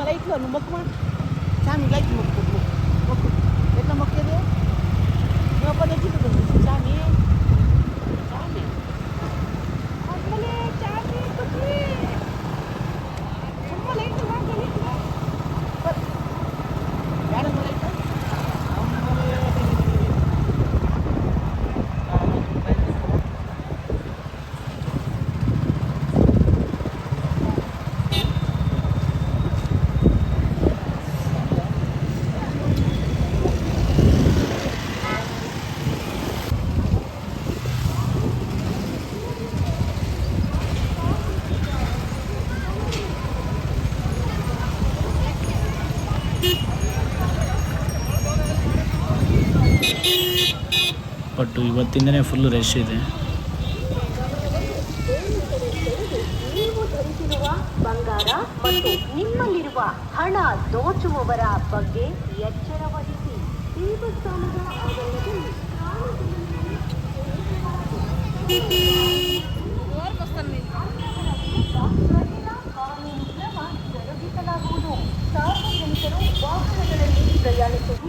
મકમાં લખ્યો ને મકમાં સામે લખ્યું મકું મકું એટલે મકે દે. પછી ಬಟ್ ಇವತ್ತಿಂದನೇ ಫುಲ್ ರಶ್ ಇದೆ. ಬಂಗಾರ ಮತ್ತು ನಿಮ್ಮಲ್ಲಿರುವ ಹಣ ದೋಚುವವರ ಬಗ್ಗೆ ಎಚ್ಚರ ವಹಿಸಿ. ಸಾರ್ವಜನಿಕರು ವಾಹನಗಳಲ್ಲಿ ಪ್ರಯಾಣಿಸುವುದು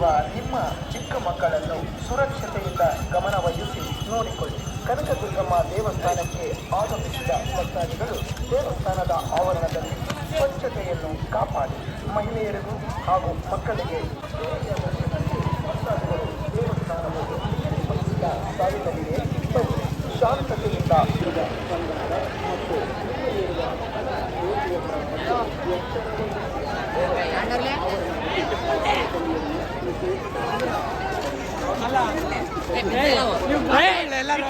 ತಂದಿರುವ ನಿಮ್ಮ ಚಿಕ್ಕ ಮಕ್ಕಳನ್ನು ಸುರಕ್ಷತೆಯಿಂದ ಗಮನವಹಿಸಿ ನೋಡಿಕೊಳ್ಳಿ ಕನಕದುರ್ಗಮ್ಮ ದೇವಸ್ಥಾನಕ್ಕೆ ಆಗಮಿಸಿದ ಭಕ್ತಾದಿಗಳು ದೇವಸ್ಥಾನದ ಆವರಣದಲ್ಲಿ ಸ್ವಚ್ಛತೆಯನ್ನು ಕಾಪಾಡಿ ಮಹಿಳೆಯರಿಗೂ ಹಾಗೂ ಮಕ್ಕಳಿಗೆ ಭಕ್ತಾದಿಗಳು ದೇವಸ್ಥಾನವು ನಿರ್ಮಿಸಿದ ಎಲ್ಲರೂ.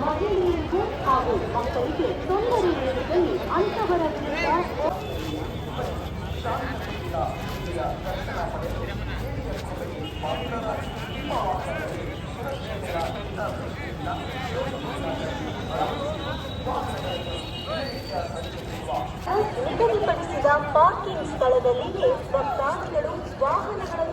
ಮಹಿಳೆಯರಿಗೂ ಹಾಗೂ ಮಕ್ಕಳಿಗೆ ತೊಂದರೆ ನೀಡಿದಲ್ಲಿ ಅಂತವರ ನಿಗದಿಪಡಿಸಿದ ಪಾರ್ಕಿಂಗ್ ಸ್ಥಳದಲ್ಲಿಯೇ ಭಕ್ತಾದಿಗಳು ವಾಹನಗಳ